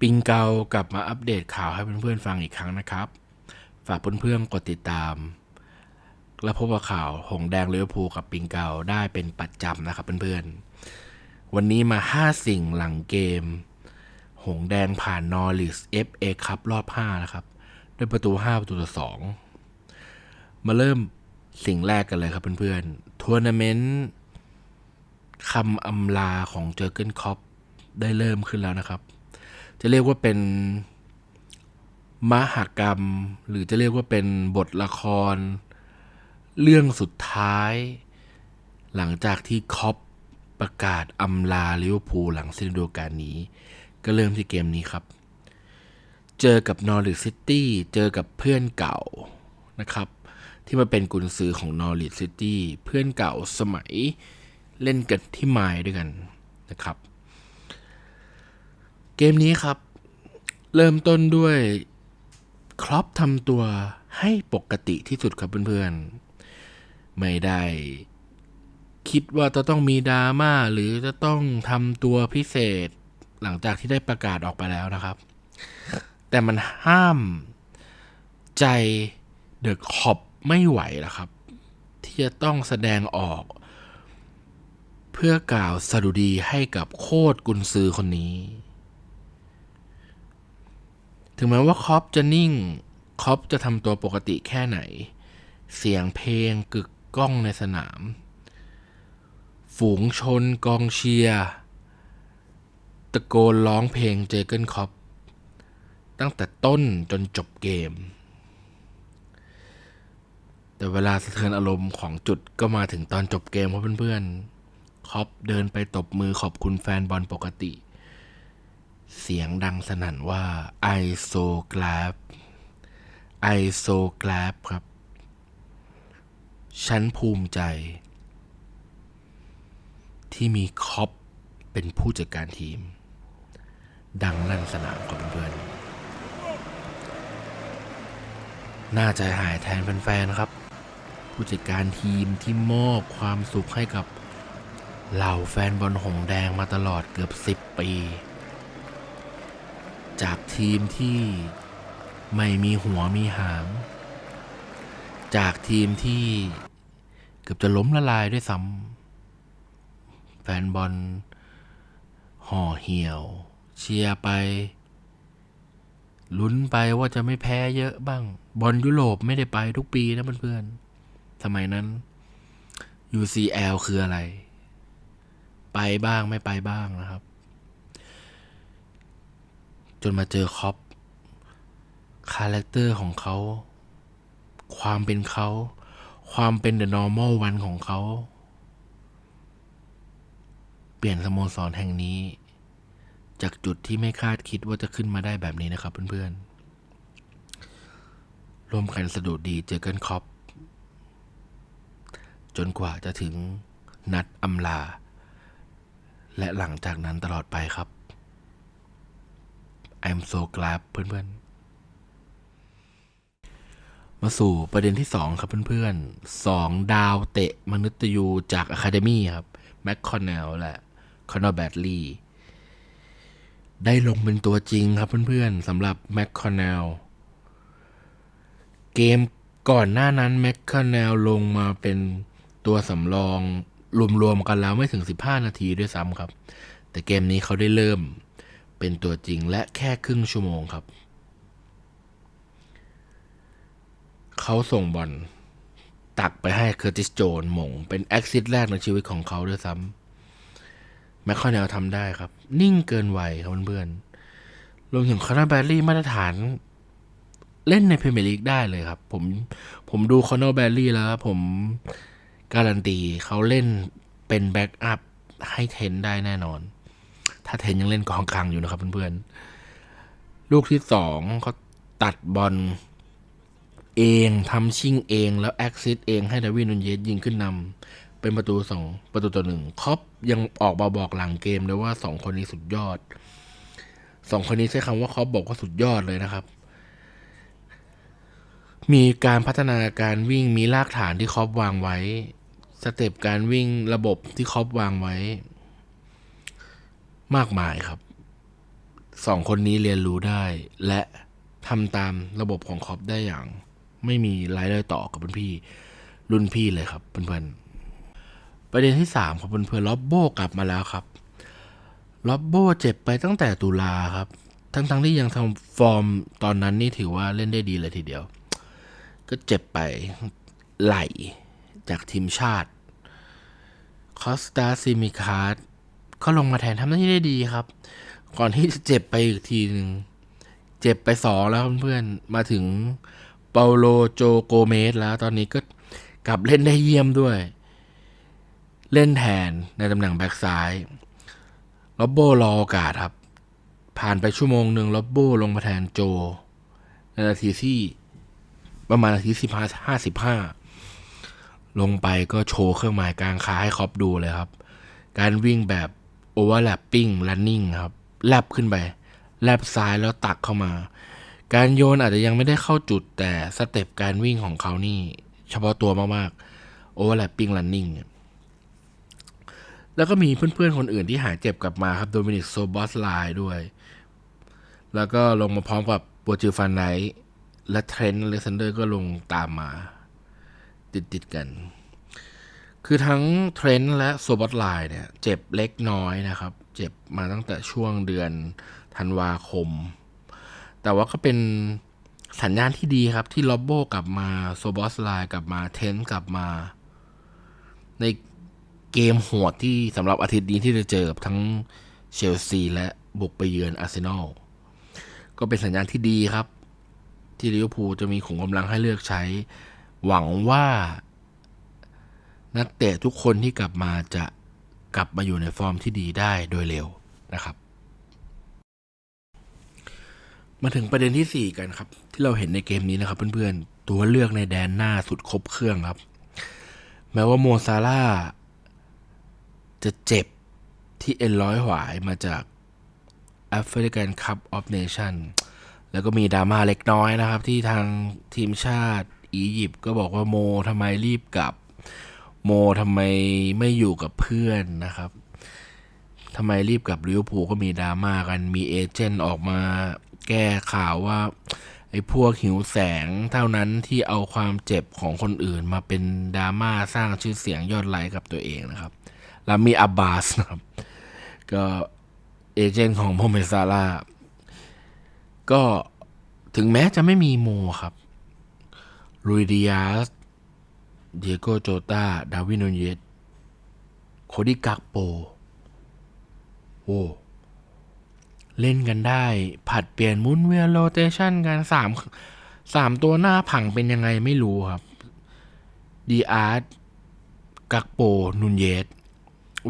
ปิงเกากลับมาอัปเดตข่าวให้เพื่อนๆฟังอีกครั้งนะครับ ฝากเพื่อนๆกดติดตาม และพบกับข่าวหงแดงลิเวอร์พูลกับปิงเกาได้เป็นประจำนะครับเพื่อนๆ วันนี้มา 5 สิ่งหลังเกม หงแดงผ่านนอริส FA คัพรอบ 5 นะครับ ด้วยประตู 5 ประตูต่อ 2 มาเริ่มสิ่งแรกกันเลยครับเพื่อนๆทัวร์นาเมนต์คำอำลาของเจอร์เกนคอปได้เริ่มขึ้นแล้วนะครับ จะเรียกว่าเป็นมหกรรม หรือจะเรียกว่าเป็นบทละคร เรื่องสุดท้าย หลังจากที่คอปประกาศอำลาลิเวอร์พูลหลังสิ้นฤดูกาลนี้ ก็เริ่มที่เกมนี้ครับ เจอกับนอริ t ซิตี้เจอกับเพื่อนเก่านะครับ ที่มาเป็นกุนซือของนอริ t ซิตี้เพื่อนเก่าสมัยเล่นกันที่ไมล์ด้วยกันนะครับ เกมนี้ครับ เริ่มต้นด้วยครอปทำตัวให้ปกติที่สุดครับเพื่อนๆ ไม่ได้คิดว่าจะต้องมีดราม่าหรือจะต้องทำตัวพิเศษหลังจากที่ได้ประกาศออกไปแล้วนะครับ แต่มันห้ามใจเดอะคอปไม่ไหวแล้วครับ ที่จะต้องแสดงออก เพื่อกล่าวสดุดีให้กับโคตรกุนซือคนนี้ ถึงแม้ว่าคอปจะนิ่งคอปจะทำตัวปกติแค่ไหน เสียงเพลงกึกก้องในสนาม ฝูงชนกองเชียร์ตะโกนร้องเพลงเจเกิลคอปตั้งแต่ต้นจนจบเกม แต่เวลาสะเทือนอารมณ์ของจุดก็มาถึงตอนจบเกมครับเพื่อนๆคอปเดินไปตบมือขอบคุณแฟนบอลปกติ เสียงดังสนั่นว่า I so glad I so glad ครับ ฉันภูมิใจ ที่มีคอปเป็นผู้จัดการทีม ดังลั่นสนามของเพื่อนๆน่าใจหายแทนแฟนๆครับ ผู้จัดการทีมที่มอบความสุขให้กับเหล่าแฟนบอลหงแดงมาตลอดเกือบ 10 ปี จากทีมที่ไม่มีหัวมีหาง จากทีมที่เกือบจะล้มละลายด้วยซ้ำแฟนบอลห่อเหี่ยว เชียร์ไป ลุ้นไปว่าจะไม่แพ้เยอะบ้าง บอลยุโรปไม่ได้ไปทุกปีนะเพื่อนๆสมัยนั้น UCL คืออะไร ไปบ้างไม่ไปบ้างนะครับ จนมาเจอคอปคาแรคเตอร์ของเขา ความเป็นเขา ความเป็น the normal one ของเขา เปลี่ยนสโมสรแห่งนี้ จากจุดที่ไม่คาดคิดว่าจะขึ้นมาได้แบบนี้นะครับเพื่อนๆ ร่วมกันสะดุดดีเจอกันคอปจนกว่าจะถึงนัดอำลา และหลังจากนั้นตลอดไปครับ I'm so glad เพื่อนๆ มาสู่ประเด็นที่ 2 ครับเพื่อนๆสองดาวเตะมนุษย์ยูจากอะคาเดมี่ครับแม็กคอนเนลและคอนอร์แบดลีได้ลงเป็นตัวจริงครับเพื่อนๆสำหรับแม็กคอนเนลเกมก่อนหน้านั้นแม็กคอนเนลลงมาเป็นตัวสำรองรวมๆกันแล้วไม่ถึง 15 นาทีด้วยซ้ำครับ แต่เกมนี้เขาได้เริ่ม เป็นตัวจริงและแค่ครึ่งชั่วโมงครับ เขาส่งบอลตักไปให้เคอร์ติสโจนหมง เป็นแอคซิสแรกในชีวิตของเขาด้วยซ้ำแมคคอนเนลทำได้ครับ นิ่งเกินวัยครับเพื่อนๆรวมถึงคอนอร์แบรลี่มาตรฐาน เล่นในพรีเมียร์ลีกได้เลยครับ ผมผมดูคอนอร์แบรลี่แล้วผมการันตีเขาเล่นเป็นแบ็กอัพให้เทนได้แน่นอน ถ้าเทนยังเล่นกองกลางอยู่นะครับเพื่อนๆ ลูกที่สองเขาตัดบอลเองทำชิ่งเองแล้วแอคซิสเองให้ดาวินนุนเยสยิงขึ้นนำเป็นประตูสองประตูต่อหนึ่งคอปยังออกมาบอกหลังเกมเลยว่าสองคนนี้สุดยอดสองคนนี้ใช้คำว่าคอปบอกว่าสุดยอดเลยนะครับ มีการพัฒนาการวิ่งมีรากฐานที่คอปวางไว้ สเต็ปการวิ่งระบบที่คอปวางไว้ มากมายครับสองคนนี้เรียนรู้ได้ และทำตามระบบของคอปได้อย่าง ไม่มีรายได้ต่อกับรุ่นพี่ รุ่นพี่เลยครับเพื่อนๆประเด็นที่สามครับเพื่อนๆล็อบโบกลับมาแล้วครับล็อบโบเจ็บไปตั้งแต่ตุลาครับ ทั้งๆที่ยังทำฟอร์มตอนนั้นนี่ถือว่าเล่นได้ดีเลยทีเดียว ก็เจ็บไปไหลจากทีมชาติคอสตาซิมิคาร์ ดเขาลงมาแทนทำหน้าที่ได้ดีครับ ก่อนที่จะเจ็บไปอีกทีหนึ่ง เจ็บไปสองแล้วเพื่อนๆ มาถึงเปาโลโจโกเมสแล้วตอนนี้ก็กลับเล่นได้เยี่ยมด้วย เล่นแทนในตำแหน่งแบ็กซ้ายล็อบโบรอโอกาสครับ ผ่านไปชั่วโมงหนึ่งล็อบโบลงมาแทนโจ ในนาทีที่ประมาณนาทีสิบห้าห้าสิบห้าลงไปก็โชว์เครื่องหมายกลางขาให้คอปดูเลยครับ การวิ่งแบบ โอเวอร์แลปปิ้ง r ันนิ่งครับแลบขึ้นไปแลบซ้ายแล้วตักเข้ามา การโยนอาจจะยังไม่ได้เข้าจุดแต่สเต็ปการวิ่งของเขานี่ เฉพาะตัวมากๆโอเวอร์แลปปิ้ง r ันนิ่งแล้วก็มีเพื่อนๆ คนอื่นที่หายเจ็บกลับมาครับโดมินิกโซบอสไลน์ด้วย แล้วก็ลงมาพร้อมกับโปรจิฟันไนท์และเทรนต์เล็กซนเดอร์ก็ลงตามมา ติดๆกัน คือทั้งเทรนต์และโซบอตไลน์เนี่ยเจ็บเล็กน้อยนะครับ เจ็บมาตั้งแต่ช่วงเดือนธันวาคม แต่ว่าก็เป็นสัญญาณที่ดีครับที่ล็อบโบกลับมาโซบอสไลน์กลับมาเทนต์กลับมา ในเกมโหดที่สำหรับอาทิตย์นี้ที่จะเจอกับทั้งเชลซีและบุกไปเยือนอาร์เซนอลก็เป็นสัญญาณที่ดีครับ ที่ลิเวอร์พูลจะมีขุมกำลังให้เลือกใช้ หวังว่า นักเตะทุกคนที่กลับมาจะกลับมาอยู่ในฟอร์มที่ดีได้โดยเร็วนะครับ มาถึงประเด็นที่ 4 กันครับ ที่เราเห็นในเกมนี้นะครับเพื่อนๆ ตัวเลือกในแดนหน้าสุดครบเครื่องครับ แม้ว่าโมซาร่าจะเจ็บที่เอ็นร้อยหวายมาจากแอฟริกันคัพออฟเนชั่นแล้วก็มีดราม่าเล็กน้อยนะครับ ที่ทางทีมชาติอียิปต์ก็บอกว่าโมทำไมรีบกลับ โมทำไมไม่อยู่กับเพื่อนนะครับทำไมรีบกับลิเวอร์พูลก็มีดราม่ากันมีเอเจนต์ออกมาแก้ข่าวว่าไอ้พวกหิวแสงเท่านั้นที่เอาความเจ็บของคนอื่นมาเป็นดราม่าสร้างชื่อเสียงยอดไลค์กับตัวเองนะครับแล้วมีอับบาสนะครับ ก็เอเจนต์ของโมเมซาร่าก็ถึงแม้จะไม่มีโมครับลุยดิอาส เดียโกโจตาดาวินนเยตโคดิกักโปโอ้เล่นกันได้ ผัดเปลี่ยนมุนเวียโรเตชันกันสามสามตัวหน้าผังเป็นยังไงไม่รู้ครับดีอาร์ตกักโปนุนเยส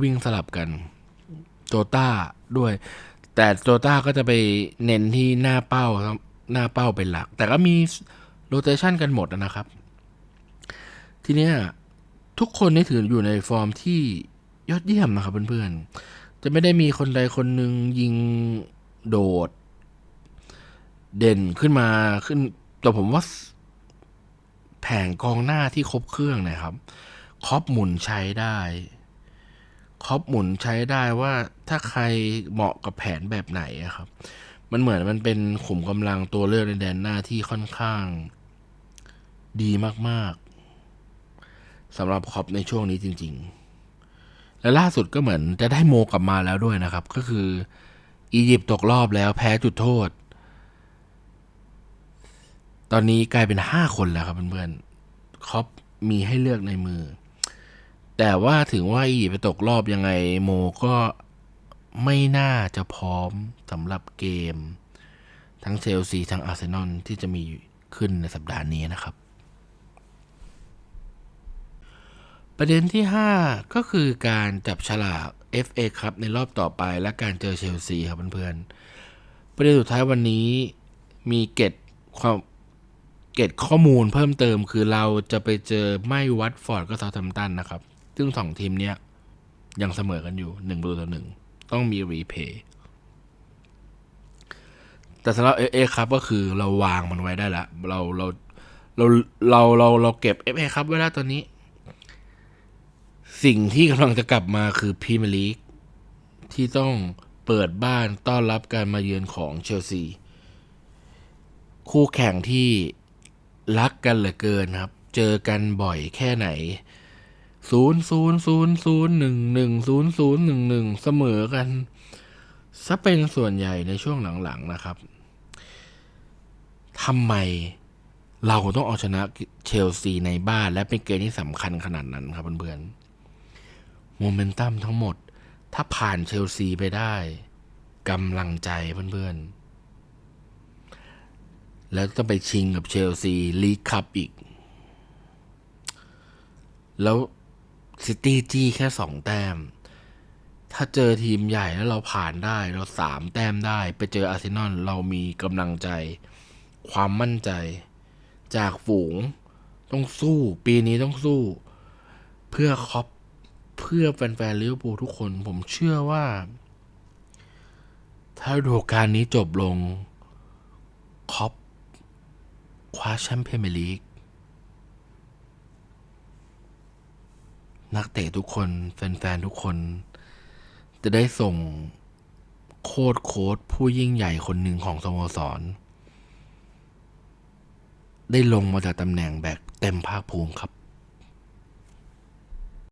วิ่งสลับกัน โจต้าด้วย แต่โจต้าก็จะไปเน้นที่หน้าเป้าครับหน้าเป้าเป็นหลัก แต่ก็มีโรเตชันกันหมดนะครับ ทีเนี้ยทุกคนนี่ถืออยู่ในฟอร์มที่ยอดเยี่ยมนะครับเพื่อนๆ จะไม่ได้มีคนใดคนหนึ่งยิงโดด เด่นขึ้นมาขึ้น แต่ผมว่าแผงกองหน้าที่ครบเครื่องนะครับ ครอบหมุนใช้ได้ครอบหมุนใช้ได้ว่าถ้าใครเหมาะกับแผนแบบไหนอะครับ มันเหมือนมันเป็นขุมกำลังตัวเลือกในแดนหน้าที่ค่อนข้าง ดีมากๆ สำหรับคอปในช่วงนี้จริง ๆ และล่าสุดก็เหมือนจะได้โมกลับมาแล้วด้วยนะครับ ก็คืออียิปต์ตกรอบแล้วแพ้จุดโทษ ตอนนี้กลายเป็นห้าคนแล้วครับเพื่อนๆคอปมีให้เลือกในมือ แต่ว่าถึงว่าอียิปต์ไปตกรอบยังไงโมก็ไม่น่าจะพร้อมสำหรับเกม ทั้งเชลซีทั้งอาร์เซนอลที่จะมีขึ้นในสัปดาห์นี้นะครับ ประเด็นที่ 5 ก็คือการจับฉลาก FA ครับในรอบต่อไปและการเจอเชลซีครับเพื่อนๆ ประเด็นสุดท้ายวันนี้มีเกตความเกตข้อมูลเพิ่มเติมคือเราจะไปเจอไม่วัตฟอร์ดก็เซาท์มตันนะครับ ซึ่งสองทีมเนี้ยยังเสมอกันอยู่หนึ่งประตูต่อหนึ่งต้องมีรีเพย์แต่สำหรับเอเอครับก็คือเราวางมันไว้ได้ละเราเราเราเราเราเราเก็บเอฟเอครับไว้แล้วตอนนี้ สิ่งที่กำลังจะกลับมาคือพรีเมียร์ลีกที่ต้องเปิดบ้านต้อนรับการมาเยือนของเชลซี คู่แข่งที่รักกันเหลือเกินครับ เจอกันบ่อยแค่ไหนศูนย์ศูนย์ศูนย์ศูนย์หนึ่งหนึ่งศูนย์ศูนย์หนึ่งหนึ่งเสมอกันซะเป็นส่วนใหญ่ในช่วงหลังๆนะครับทำไมเราต้องเอาชนะเชลซีในบ้านและเป็นเกมที่สำคัญขนาดนั้นครับเพื่อนๆ โมเมนตัมทั้งหมด ถ้าผ่านเชลซีไปได้กำลังใจเพื่อนๆ แล้วต้องไปชิงกับเชลซีลีกคัพอีก แล้วซิตี้จี้แค่สองแต้ม ถ้าเจอทีมใหญ่แล้วเราผ่านได้เราสามแต้มได้ ไปเจออาร์เซนอลเรามีกำลังใจ ความมั่นใจ จากฝูง ต้องสู้ ปีนี้ต้องสู้ เพื่อคอป เพื่อแฟนๆลิเวอร์พูลทุกคน ผมเชื่อว่า ถ้าฤดูกาลนี้จบลงครอปคว้าแชมป์พรีเมียร์ลีกนักเตะทุกคนแฟนๆทุกคน จะได้ส่งโค้ดโค้ดผู้ยิ่งใหญ่คนหนึ่งของสโมสร ได้ลงมาจากตำแหน่งแบบเต็มภาคภูมิครับ